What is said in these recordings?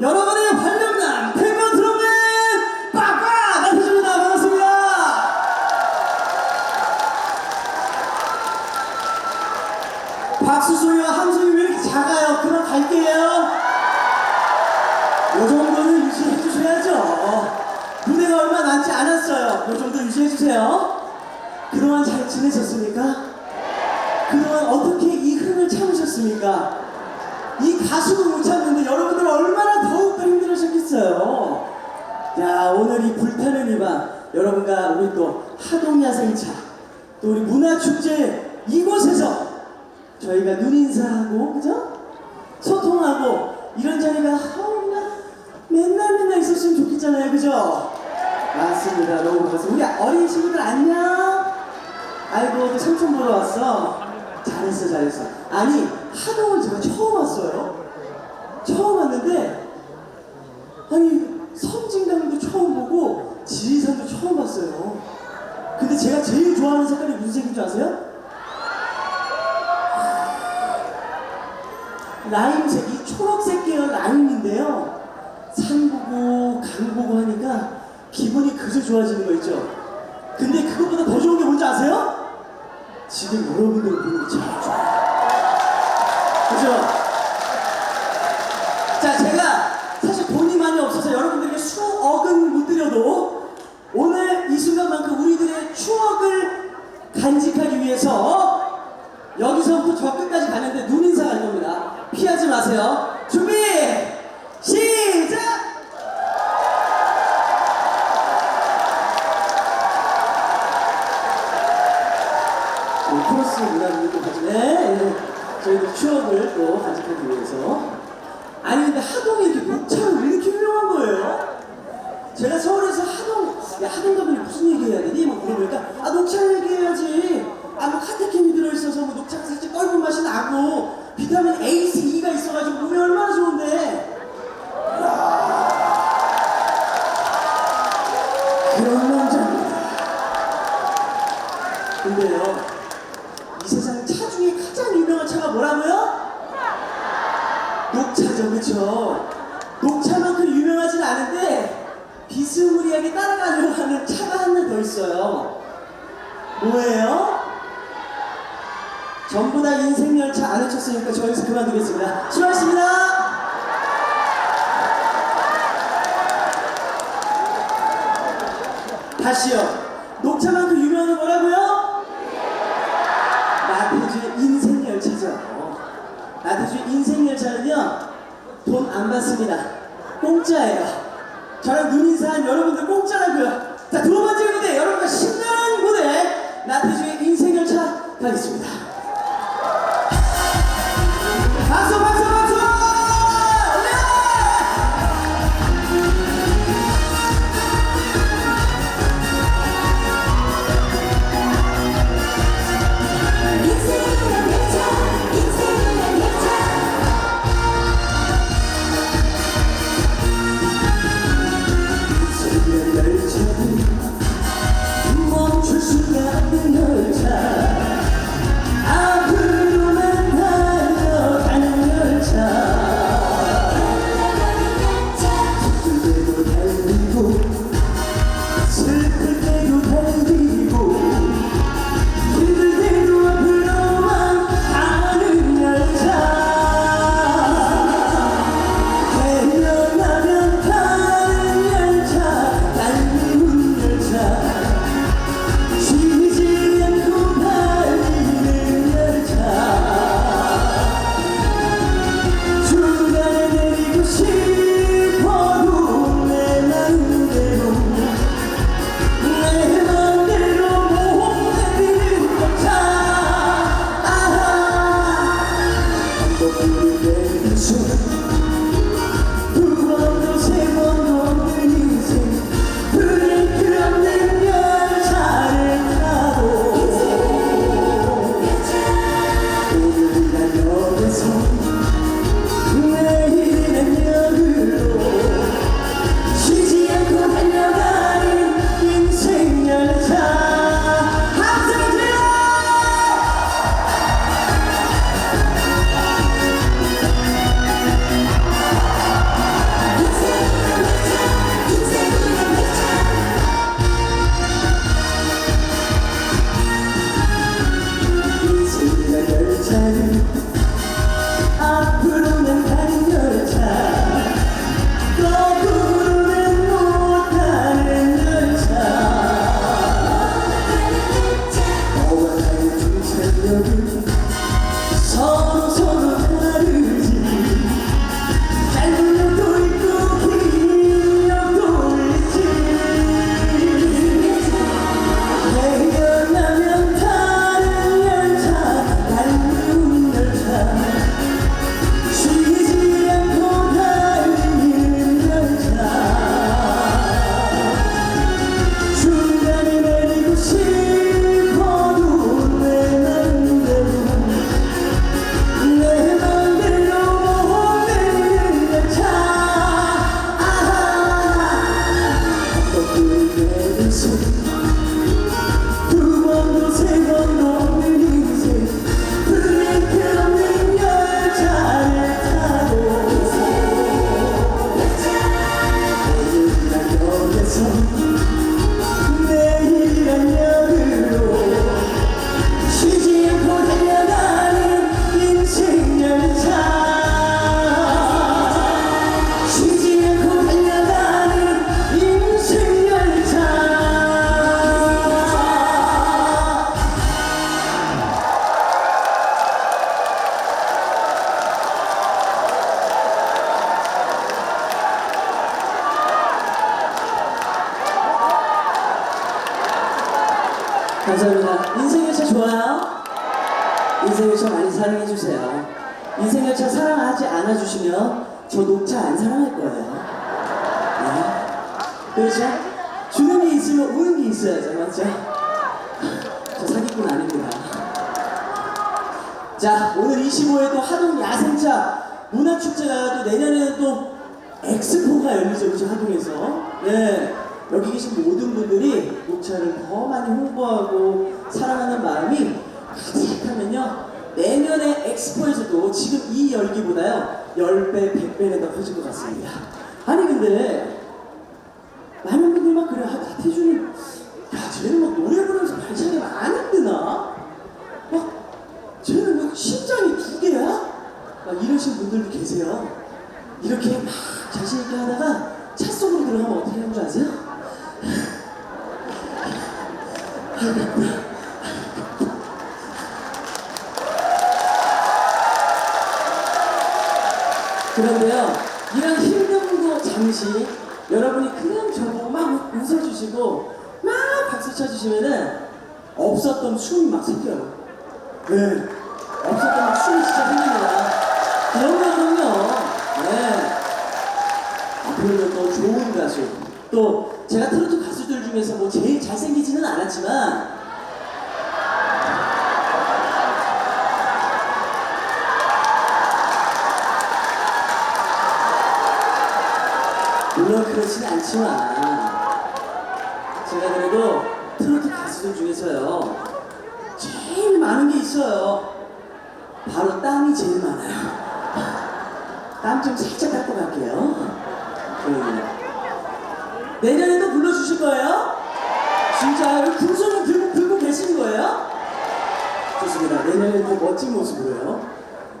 여러분의 활력남 팬과 드럼맨 빠빠 나태주입니다. 반갑습니다. 박수 소리와 함성이 왜 이렇게 작아요? 그럼 갈게요. 요 정도는 유지해 주셔야죠. 무대가 얼마 남지 않았어요. 요 정도 유지해 주세요. 그동안 잘 지내셨습니까? 그동안 어떻게 이 흥을 참으셨습니까? 이 가수 자, 오늘 이 불타는 이밤 여러분과 우리 또 하동야생차 또 우리 문화축제 이곳에서 저희가 눈인사하고 그죠? 소통하고 이런 자리가 하오나 맨날 맨날 있었으면 좋겠잖아요 그죠? 맞습니다. 너무 반갑습니다. 우리 어린 친구들 안녕! 아이고 또 삼촌 보러 왔어. 잘했어 잘했어. 아니 하동을 제가 처음 왔어요. 처음 왔는데 아니 처음 보고 지리산도 처음 봤어요 근데 제가 제일 좋아하는 색깔이 무슨 색인 줄 아세요? 라임색, 이 초록색 계열 라임인데요. 산 보고, 강 보고 하니까 기분이 그저 좋아지는 거 있죠. 근데 그것보다 더 좋은 게 뭔지 아세요? 지금 여러분들 보는 게 제일 좋아요. 그죠? 자, 제가 사실 돈이 많이 없어서 여러분들에게 수억은 못 드려도 오늘 이 순간만큼 우리들의 추억을 간직하기 위해서 여기서부터 저 끝까지 가는데 눈인사 갈 겁니다. 피하지 마세요. 준비! 시작! 네, 크로스 문화를 또 가지고, 네, 네. 저희도 추억을 또 간직하기 위해서. 아니, 근데 하동에 이렇게 녹차가 왜 이렇게 유명한 거예요? 제가 서울에서 하동, 야, 하동 가면 무슨 얘기 해야 되니? 막 물어보니까, 아, 녹차 얘기해야지. 아, 뭐 카테킨이 들어있어서 뭐 녹차가 살짝 떫은 맛이 나고, 비타민 A, C, E가 있어가지고 몸에 얼마나 좋은데. 비스무리하게 따라가려고 하는 차가 한대더 있어요. 뭐예요? 전부 다 인생 열차 안 헤쳤으니까 저 여기서 그만두겠습니다. 수고하셨습니다. 다시요. 녹차만큼 유명한 건 뭐라고요? 나태주의 인생 열차죠. 나태주의 인생 열차는요 돈 안 받습니다. 공짜예요. 저랑 눈인사한 여러분들 공 하지 않아주시면 저 녹차 안 사랑할 거예요. 네. 그렇죠? 주는 게 있으면 게 있어야죠. 맞죠? 저 사기꾼 아닙니다. 자, 오늘 25회 또 하동 야생차 문화축제가 또 내년에는 또 엑스포가 열리죠, 그죠, 하동에서. 네. 여기 계신 모든 분들이 녹차를 더 많이 홍보하고 사랑하는 마음이 가득하면요. 내년에 엑스포에서도 지금 이 열기보다요. 10배, 100배는 더 커질 것 같습니다. 아니, 근데 많은 분들이 막 그래, 아, 나태준이, 야, 쟤는 막 노래 부르면서 발차기 많이 뜨나? 막, 쟤는 막 심장이 두 개야? 막 이러신 분들도 계세요. 이렇게 막 자신있게 하다가 차 속으로 들어가면 어떻게 하는 줄 아세요? 그런데요, 이런 잠시 여러분이 그냥 저보고 막 웃어주시고 막 박수 쳐주시면은 없었던 숨이 막 생겨요. 네. 없었던 막 숨이 진짜 생깁니다. 그럼요, 그럼요. 네. 앞으로는 또 좋은 가수. 또 제가 트로트 가수들 중에서 뭐 제일 잘생기지는 않았지만 물론 않지만 제가 그래도 트로트 가수들 중에서요 제일 많은 게 있어요 바로 땀이 제일 많아요 땀 좀 살짝 닦고 갈게요 네. 내년에도 불러주실 거예요? 진짜 여기 풍선을 들고 들고 계신 거예요? 좋습니다 내년에는 더 멋진 모습으로요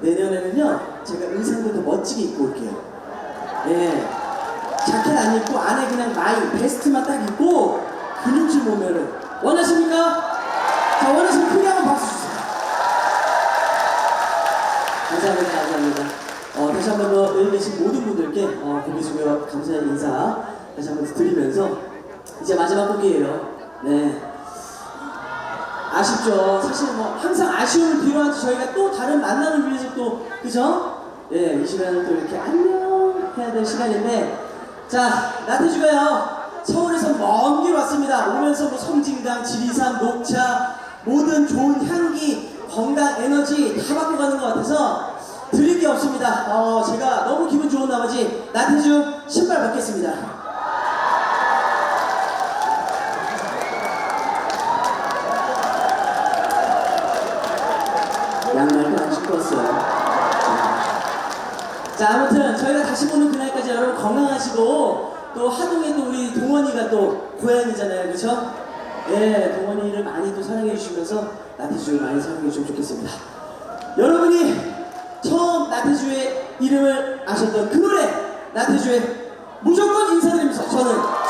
내년에는요 제가 의상도 더 멋지게 입고 올게요 예. 자켓 안 입고 안에 그냥 마이 베스트만 딱 입고 근육질 몸매를 원하십니까? 자 원하시면 크게 한번 박수 주세요. 감사합니다, 감사합니다. 어, 다시 한번 더 여기 계신 모든 분들께 어, 고개 숙여 감사의 인사 다시 한번 드리면서 이제 마지막 곡이에요. 네. 아쉽죠. 사실 뭐 항상 아쉬움을 뒤로하지 저희가 또 다른 만남을 위해서 또 그죠? 예, 이 시간을 또 이렇게 안녕 해야 될 시간인데 자 나태주가요 서울에서 먼 길 왔습니다. 오면서 뭐 성진강, 지리산, 녹차 모든 좋은 향기, 건강, 에너지 다 받고 가는 것 같아서 드릴 게 없습니다. 어, 제가 너무 기분 좋은 나머지 나태주 신발 받겠습니다. 안 신고 왔어요. 자 아무튼 저희가 다시 보는 건강하시고 또 하동에 또 우리 동원이가 또 고향이잖아요? 예 동원이를 많이 또 사랑해 주시면서 나태주를 많이 사랑해 주시면 좋겠습니다. 여러분이 처음 나태주의 이름을 아셨던 그 노래 나태주의 무조건 인사드리면서 저는